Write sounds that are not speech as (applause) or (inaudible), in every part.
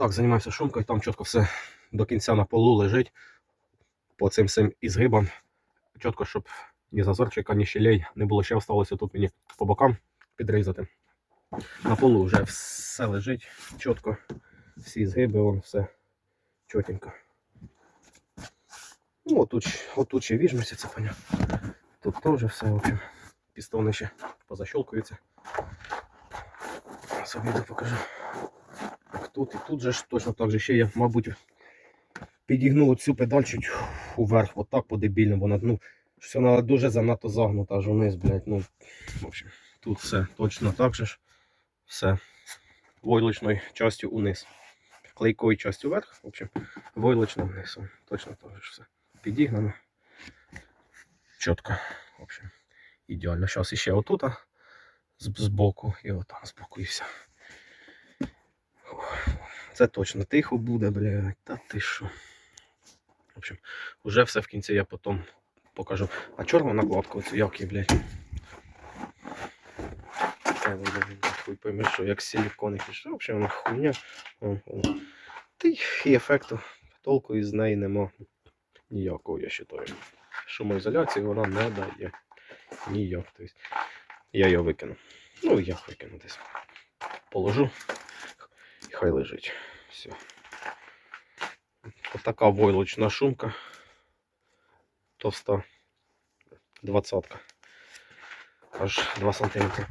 Так, займаюся шумкою, там чітко все до кінця на полу лежить. По цим всім ізгибам. Чітко, щоб ні зазорчика, ні щелей не було. Ще осталося тут мені по бокам підрізати. На полу вже все лежить чітко. Всі згиби, вон все чотенько. Ну, отут, отут ще віжмося, це понятно. Тут теж все, в общем, пістони ще позащелкуються. Собі покажу. Тут і тут же точно так же ще я, мабуть, підігнув цю педаль чуть уверх, отак по дебільному. Вона, ну, що вона дуже занадто загнута аж вниз, блядь. Ну, в общем, тут все точно так же ж. Все. Войлочною частю униз. Клейкою частю вверх, в общем, войлочно вниз. Точно так же все. Підігнано. Чітко. В общем, ідеально. Зараз іще отут, збоку і отам збоку і все. Це точно тихо буде, блядь. Та ти що. В общем, уже все в кінці я потім покажу. А чорна накладка оцю як блядь. Хуй пойми, що як силікон якийсь. В общем, вона хуйня. Й і ефекту толку із неї нема ніякого, я вважаю. Шумоізоляції вона не дає. Ніяк. Тобто, я її викину. Ну, як викину десь. Положу. Хай лежить. Все. Ось така войлочна шумка. Товста. Двадцатка. Аж 2 см.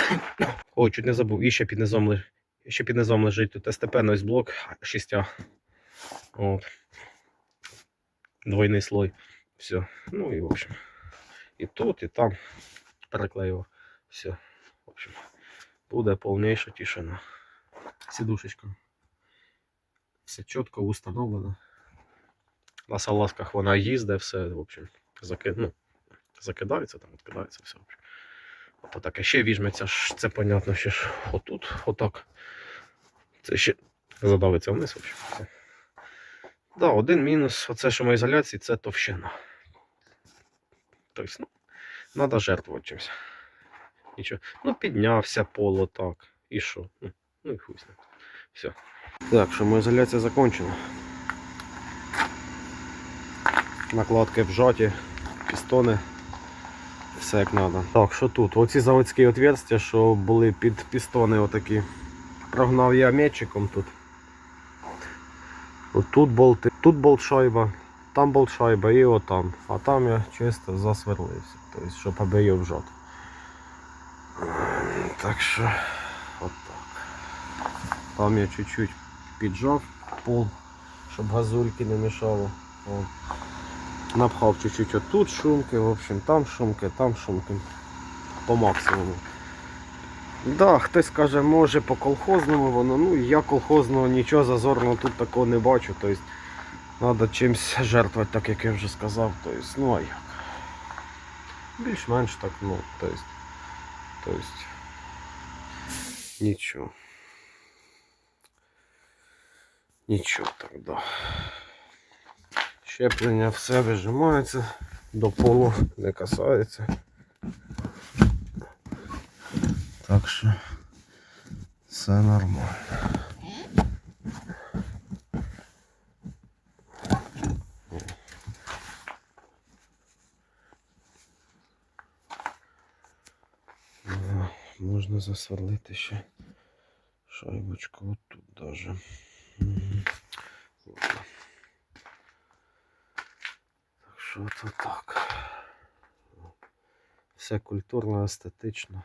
(coughs) Ой, чуть не забув. І ще під низом лежить. Ще під низом лежить тут СТП нойз блок 6. От. Двойний слой. Все. Ну і в общем. І тут, і там переклеїв. Все. В общем, буде повніша тишина. Сідушечка. Все чітко установлено. На салазках вона їздить, все, в общем, заки... ну, закидається, там відкидається, все. В общем. Ото ще віжметься, це понятно, ще ж отут, отак. Це ще задавиться вниз, в общем. Все. Да, один мінус, оце шумоізоляції, це товщина. Тобто, ну, треба жертвувати чимось. Нічого. Ну, піднявся поло так. І що? Ну, і хуй. Все. Так, шумоізоляція закончена. Накладки вжаті, пістони. Все як треба. Так, що тут? Оці заводські отверстия, що були під пістони отакі. Прогнав я метчиком тут. От тут болти, тут болт шайба, там болт шайба і отам. А там я чисто засверлився. Тобто, щоб її вжати. Так що. Там я чуть-чуть піджав пол, щоб газульки не мішало. Напхав чуть-чуть отут шумки, в общем, там шумки, там шумки. По максимуму. Да, хтось каже, може по колхозному воно. Ну я колхозного нічого зазорного тут такого не бачу. Тобто треба чимось жертвувати, так як я вже сказав. Тобто, ну а як? Більш-менш так, ну, тобто. Тобто. Нічого. Нічого так, да. Щеплення все вижимається, до полу не касається. Так що все нормально. Можна засверлити ще шайбочку отут даже. Так що то так. Все культурно, естетично.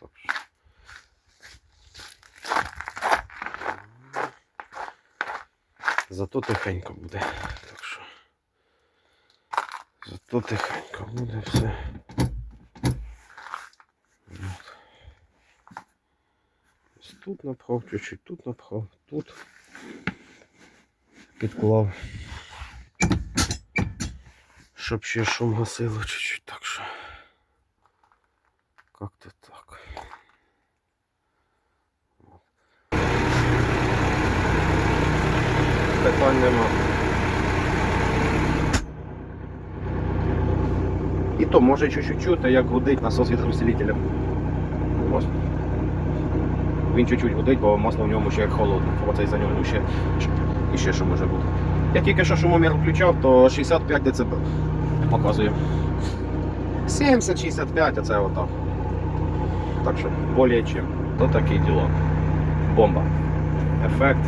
Так що. Зато тихенько буде. Так що. Зато тихенько буде все. Тут напхав, чуть-чуть тут напхав, тут підклав. Щоб ще шум гасило чуть-чуть, так що. Как-то так. Питань нема. І то може чуть-чуть чути, як гудить насос від. Ось. Він чуть-чуть гудить, бо масло в ньому ще холодне. Оце за нього ще, і ще що може бути. Я тільки що шумомір включав, то 65 дБ показує. 70-65, а це отак. Так що, более чим. То такі діло. Бомба. Ефект